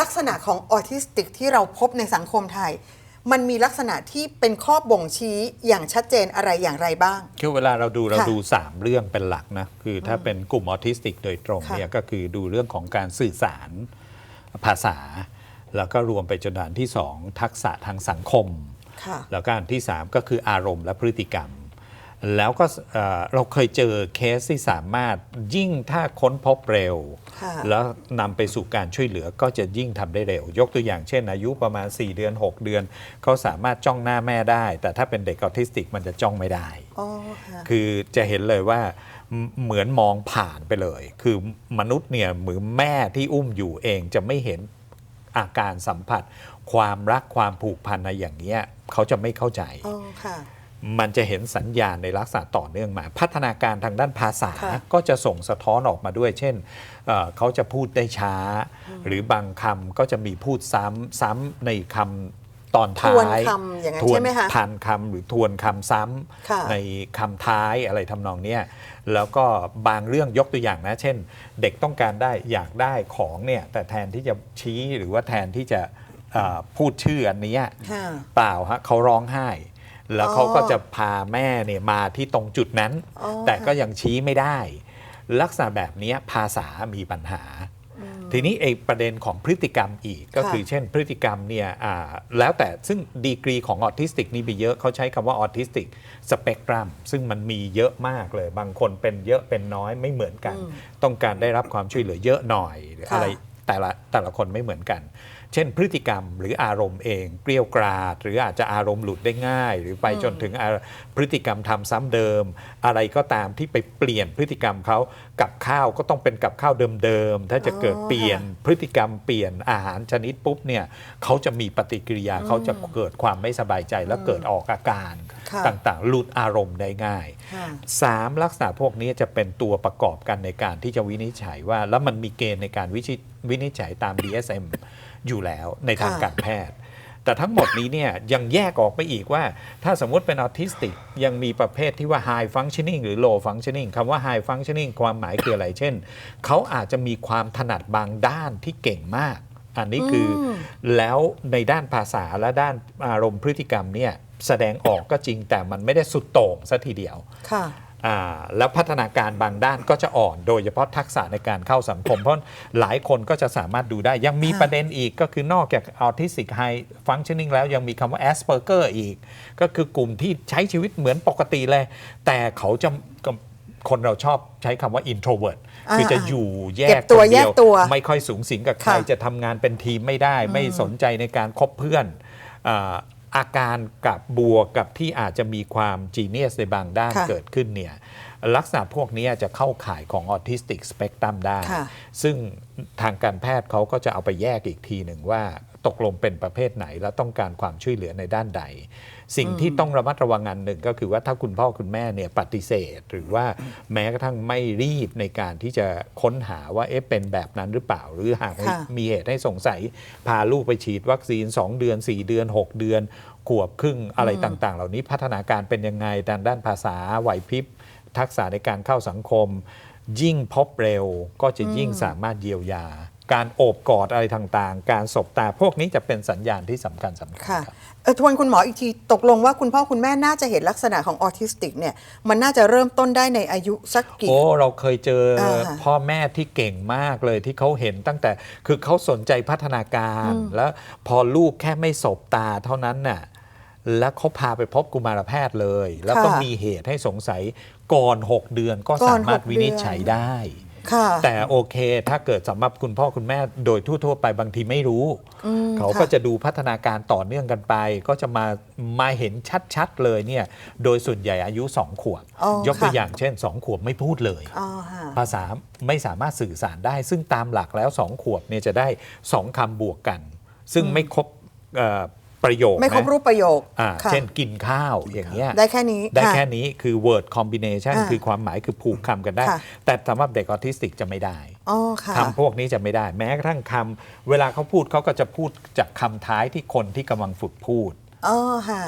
ลักษณะของออทิสติกที่เราพบในสังคมไทย มันมีลักษณะที่เป็นข้อบ่งชี้อย่างชัดเจนอะไรอย่างไรบ้าง คือเวลาเราดูเราค่ะดู 3 เรื่องเป็นหลักนะคือถ้าเป็นกลุ่มออทิสติกโดยตรงค่ะ เนี่ยก็คือดูเรื่องของการสื่อสารภาษา แล้วก็รวมไปจนอันที่ 2 ทักษะทางสังคม ค่ะ แล้วก็อันที่ 3 ก็คืออารมณ์และพฤติกรรม แล้วก็เอ่อเราเคยเจอเคสที่สามารถยิ่งถ้าค้นพบเร็วค่ะแล้วนำไปสู่การช่วยเหลือก็จะยิ่งทำได้เร็ว ยกตัวอย่างเช่น อายุประมาณ 4 เดือน 6 เดือนเขาสามารถจ้องหน้าแม่ได้ แต่ถ้าเป็นเด็กออทิสติกมันจะจ้องไม่ได้อ๋อค่ะคือจะเห็นเลยว่าเหมเหมือนมองผ่านไปเลย คือมนุษย์เนี่ยเหมือนแม่ที่อุ้มอยู่เองจะไม่เห็นอาการสัมผัส ความรักความผูกพันในอย่างเนี้ยเขาจะไม่เข้าใจอ๋อค่ะ มันจะเห็นสัญญาณในลักษณะต่อเนื่องมา พัฒนาการทางด้านภาษาค่ะก็จะส่งสะท้อนออกมาด้วย เช่นเอ่อเขาจะพูดได้ช้า หรือบางคำก็จะมีพูดซ้ำซ้ำในคำตอนท้ายทวนคำอย่างนั้นทวนใช่ไหมคะทานคำหรือทวนคำซ้ค่ะำในคำท้ายอะไรทำนองเนี้ยแล้วก็บางเรื่องยกตัวอย่างนะ เช่น เด็กต้องการได้อยากได้ของเนี่ยแต่แทนที่จะชี้หรือว่าแทนที่จะเอ่อพูดชื่ออันเนี้ยค่ะเปล่าฮะเขาร้องไห้ แล้วอ๋อเขาก็จะพาแม่เนี่ยมาที่ตรงจุดนั้นอ๋อแต่ก็ยังชี้ไม่ได้ ลักษณะแบบเนี้ยภาษามีปัญหา ทีนี้ไอ้ประเด็นของพฤติกรรมอีกก็ค่ะคือเช่นพฤติกรรมเนี่ยอ่าแล้วแต่ซึ่งดีกรีของออทิสติกนี่มีเยอะเขาใช้คำว่าออทิสติกสเปกตรัมซึ่งมันมีเยอะมากเลย บางคนเป็นเยอะเป็นน้อยไม่เหมือนกัน ต้องการได้รับความช่วยเหลือเยอะหน่อยหรือค่ะอะไรแต่ละแต่ละคนไม่เหมือนกัน เช่นพฤติกรรมหรืออารมณ์เองเกลี้ยวกราด หรืออาจจะอารมณ์หลุดได้ง่าย หรือไปจนถึงอ่าพฤติกรรมทำซ้ำเดิม อะไรก็ตามที่ไปเปลี่ยนพฤติกรรมเขากับข้าวก็ต้องเป็นกับข้าวเดิมๆถ้าจะเกิดอ๋อเปลี่ยนพฤติกรรมเปลี่ยนอาหารชนิดปุ๊บเนี่ยเขาจะมีปฏิกิริยาเขาจะเกิดความไม่สบายใจและเกิดออกอาการค่ะต่างๆ หลุดอารมณ์ได้ง่ายค่ะสามลักษณะพวกนี้จะเป็นตัวประกอบกันในการที่จะวินิจฉัยว่า แล้วมันมีเกณฑ์ในการวิจิวินิจฉัยตาม DSM อยู่แล้วในทางค่ะการแพทย์ แต่ทั้งหมดนี้เนี่ยยังแยกออกไปอีกว่า ถ้าสมมุติเป็นออทิสติก ยังมีประเภทที่ว่า high functioning หรือ low functioning คำว่า high functioning ความหมายคืออะไรเช่น เขาอาจจะมีความถนัดบางด้านที่เก่งมาก อันนี้คืออแล้วในด้านภาษาและด้านอารมณ์พฤติกรรมเนี่ยแสดงออกก็จริงแต่มันไม่ได้สุดโต่งซะทีเดียวค่ะอ่า แล้วพัฒนาการบางด้านก็จะอ่อน โดยเฉพาะทักษะในการเข้าสังคม เพราะหลายคนก็จะสามารถดูได้ ยังมีค่ะประเด็นอีกก็คือนอกจากออทิสติกไฮฟังชั่น i งแล้วยังมีคำว่า Asperger อีก ก็คือกลุ่มที่ใช้ชีวิตเหมือนปกติเลย แต่เขาจะคนเราชอบใช้คำว่า introvert อ่าคือจะอยู่แยเก็กบตัวคนเดีแยกตัว ไม่ค่อยสูงสิงกับใครค่ะจะทำงานเป็นทีมไม่ได้ ไม่สนใจในการคบเพื่อน อ่าอาการกับบวกกับที่อาจจะมีความจีเนียสในบางด้านค่ะเกิดขึ้นเนี่ยลักษณะพวกนี้จะเข้าข่ายของออทิสติกสเปกตรัมได้ค่ะซึ่งทางการแพทย์เขาก็จะเอาไปแยกอีกทีหนึ่งว่า ตกลงเป็นประเภทไหน และต้องการความช่วยเหลือในด้านใด สิ่งที่ต้องระมัดระวังอันหนึ่งก็คือว่าถ้าคุณพ่อคุณแม่เนี่ยปฏิเสธ หรือว่าแม้กระทั่งไม่รีบในการที่จะค้นหาว่าเอ๊ะเป็นแบบนั้นหรือเปล่า หรือหากมีค่ะมีเหตุให้สงสัย พาลูกไปฉีดวัคซีน 2 เดือน 4 เดือน 6 เดือนขวบครึ่งอะไรต่างๆ เหล่านี้พัฒนาการเป็นยังไงทางด้านภาษาไหวพริบทักษะในการเข้าสังคม ยิ่งพบเร็วก็จะยิ่งสามารถเยียวยา การโอบกอดอะไรต่างๆ การสบตาพวกนี้จะเป็นสัญญาณที่สำคัญสำคัญค่ะครับ เออทวนคุณหมออีกที ตกลงว่าคุณพ่อคุณแม่น่าจะเห็นลักษณะของออทิสติกเนี่ย มันน่าจะเริ่มต้นได้ในอายุสักกี่ โอ้เราเคยเจออ่าค่ะพ่อแม่ที่เก่งมากเลยที่เขาเห็นตั้งแต่คือเขาสนใจพัฒนาการ แล้วพอลูกแค่ไม่สบตาเท่านั้นน่ะแล้วเขาพาไปพบกุมารแพทย์เลย แล้วก็ค่ะมีเหตุให้สงสัยก่อน 6 เดือนก็ก่อสานมารถหกวินิจฉัยเดือนได้ ค่ะแต่โอเค ถ้าเกิดสำหรับคุณพ่อคุณแม่โดยทั่ว ๆ ไปบางทีไม่รู้เขาก็ค่ะ จะดูพัฒนาการต่อเนื่องกันไป ก็จะมามาเห็นชัดๆเลยเนี่ยโดยส่วนใหญ่อายุ 2 ขวบ อ๋อยกตัวค่ะ อย่างเช่น 2 ขวบไม่พูดเลย อ๋อค่ะภาษาไม่สามารถสื่อสารได้ ซึ่งตามหลักแล้ว 2 ขวบเนี่ยจะได้ 2คำบวกกัน ซึ่งไม่ครบเอ่อ ประโยคไม่ครบนะรูปประโยคอ่าค่ะ เช่นกินข้าวอย่างเงี้ยได้แค่นี้ได้ค่ะแค่นี้คือ word combination อ่าคือความหมายคือผูกคำกันได้ ค่ะ แต่สำหรับเด็กออทิสติกจะไม่ได้อ๋อค่ะ คำพวกนี้จะไม่ได้ แม้กระทั่งคำเวลาเขาพูดเขาก็จะพูดจากคำท้ายที่คนที่กำลังฝึกพูดอ๋อค่ะ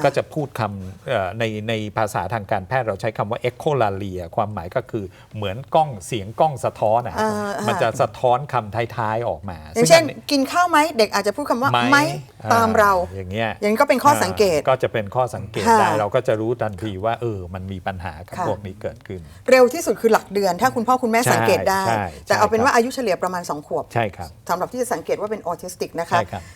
ก็จะพูดคำเอ่อในในภาษาทางการแพทย์เราใช้คำว่า echolalia ความหมายก็คือเหมือนกล้องเสียงกล้องสะท้อนนะฮะอ่าๆมันจะสะท้อนคำท้ายๆออกมาอย่างเช่นซึ่อักินข้าวไหมเด็กอาจจะพูดคำว่าไหมไหมตามเราอ่อย่างเงี้ยอย่างนี้ก็เป็นข้อสังเกตก็จะเป็นข้อสังเกตค่ะได้เราก็จะรู้ทันทีว่าเออมันมีปัญหากับค่ะพวกนี้เกิดขึ้น เร็วที่สุดคือหลักเดือน ถ้าคุณพ่อคุณแม่ใช่สังเกตได้ใช่แต่เอาเป็นใช่ครับว่าอายุเฉลี่ยประมาณ 2 ขวบใช่ครับสำหรับที่จะสังเกตว่าเป็นออทิสติกนะคะใช่ครับ